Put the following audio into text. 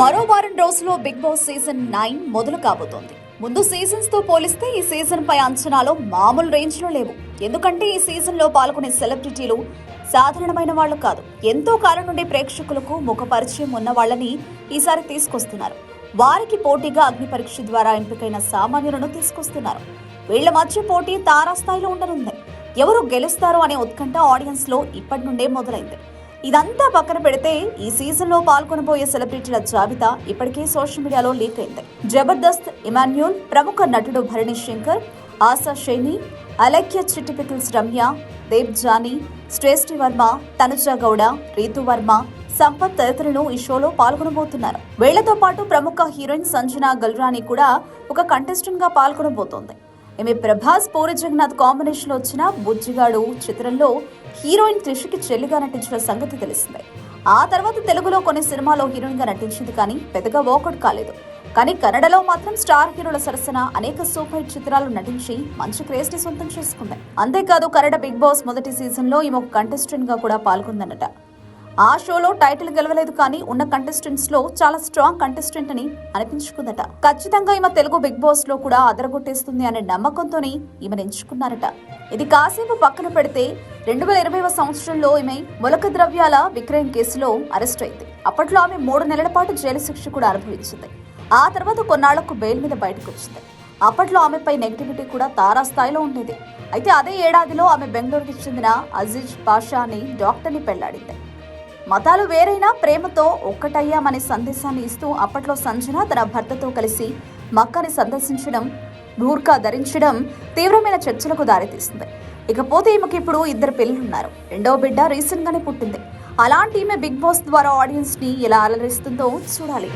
మరో వారం రోజుల్లో బిగ్ బాస్ సీజన్ నైన్ మొదలు కాబోతోంది. ముందు సీజన్స్తో పోలిస్తే ఈ సీజన్ పై అంచనాలు మామూలు రేంజ్లో లేవు. ఎందుకంటే ఈ సీజన్లో పాల్గొనే సెలబ్రిటీలు సాధారణమైన వాళ్ళు కాదు. ఎంతో కాలం నుండి ప్రేక్షకులకు ముఖ పరిచయం ఉన్న వాళ్ళని ఈసారి తీసుకొస్తున్నారు. వారికి పోటీగా అగ్ని పరీక్ష ద్వారా ఎంపికైన సామాన్యులను తీసుకొస్తున్నారు. వీళ్ళ మధ్య పోటీ తారాస్థాయిలో ఉండనుంది. ఎవరు గెలుస్తారు అనే ఉత్కంఠ ఆడియన్స్లో ఇప్పటి నుండే మొదలైంది. ఇదంతా పక్కన పెడితే ఈ సీజన్లో పాల్గొనబోయే సెలబ్రిటీల జాబితా ఇప్పటికే సోషల్ మీడియాలో లీక్ అయింది. జబర్దస్త్ ఇమాన్యుల్ ప్రముఖ నటుడు భరణి శంకర్ ఆశా షైని అలక్య చిట్టిపికిల్స్ రమ్య దేవ్ జానీ శ్రేష్ఠి వర్మ తనుజ గౌడ రీతు వర్మ సంపత్ తదితరులు ఈ షోలో పాల్గొనబోతున్నారు. వీళ్ళతో పాటు ప్రముఖ హీరోయిన్ సంజనా గల్రాని కూడా ఒక కంటెస్టెంట్గా పాల్గొనబోతోంది. ఈమె ప్రభాస్ పూరి జగన్నాథ్ కాంబినేషన్లో వచ్చిన బుజ్జిగాడు చిత్రంలో హీరోయిన్ త్రిషకి చెల్లిగా నటించిన సంగతి తెలిసిందే. ఆ తర్వాత తెలుగులో కొన్ని సినిమాలో హీరోయిన్గా నటించింది కానీ పెద్దగా వర్కౌట్ కాలేదు. కానీ కన్నడలో మాత్రం స్టార్ హీరోల సరసన అనేక సూపర్ హిట్ చిత్రాలు నటించి మంచి క్రేజ్ని సొంతం చేసుకుంది. అంతేకాదు కన్నడ బిగ్ బాస్ మొదటి సీజన్లో ఈమె ఒక కంటెస్టెంట్గా కూడా పాల్గొందన్నట. ఆ షోలో టైటిల్ గెలవలేదు కానీ ఉన్న కంటెస్టెంట్స్లో చాలా స్ట్రాంగ్ కంటెస్టెంట్ అని అనిపించుకుందట. ఖచ్చితంగా ఈమె తెలుగు బిగ్ బాస్లో కూడా అదరగొట్టేస్తుంది అనే నమ్మకంతోనే ఈమెను ఎంచుకున్నారట. ఇది కాసేపు పక్కన పెడితే రెండు వేల ఇరవైవ సంవత్సరంలో ఈమె మొలక ద్రవ్యాల విక్రయం కేసులో అరెస్ట్ అయింది. అప్పట్లో ఆమె మూడు నెలల పాటు జైలు శిక్ష కూడా అనుభవించింది. ఆ తర్వాత కొన్నాళ్ళకు బెయిల్ మీద బయటకు వచ్చింది. అప్పట్లో ఆమెపై నెగిటివిటీ కూడా తారాస్థాయిలో ఉండేది. అయితే అదే ఏడాదిలో ఆమె బెంగళూరుకి చెందిన అజీజ్ పాషా అని డాక్టర్ని పెళ్ళాడింది. మతాలు వేరైనా ప్రేమతో ఒక్కటయ్యామనే సందేశాన్ని ఇస్తూ అప్పట్లో సంజన తన భర్తతో కలిసి మక్కాని సందర్శించడం బూర్కా ధరించడం తీవ్రమైన చర్చలకు దారితీస్తుంది ఇకపోతే ఈమెకి ఇప్పుడు ఇద్దరు పిల్లలున్నారు రెండవ బిడ్డ రీసెంట్ గానే పుట్టింది. అలాంటి ఈమె బిగ్ బాస్ ద్వారా ఆడియన్స్ని ఎలా అలరిస్తుందో చూడాలి.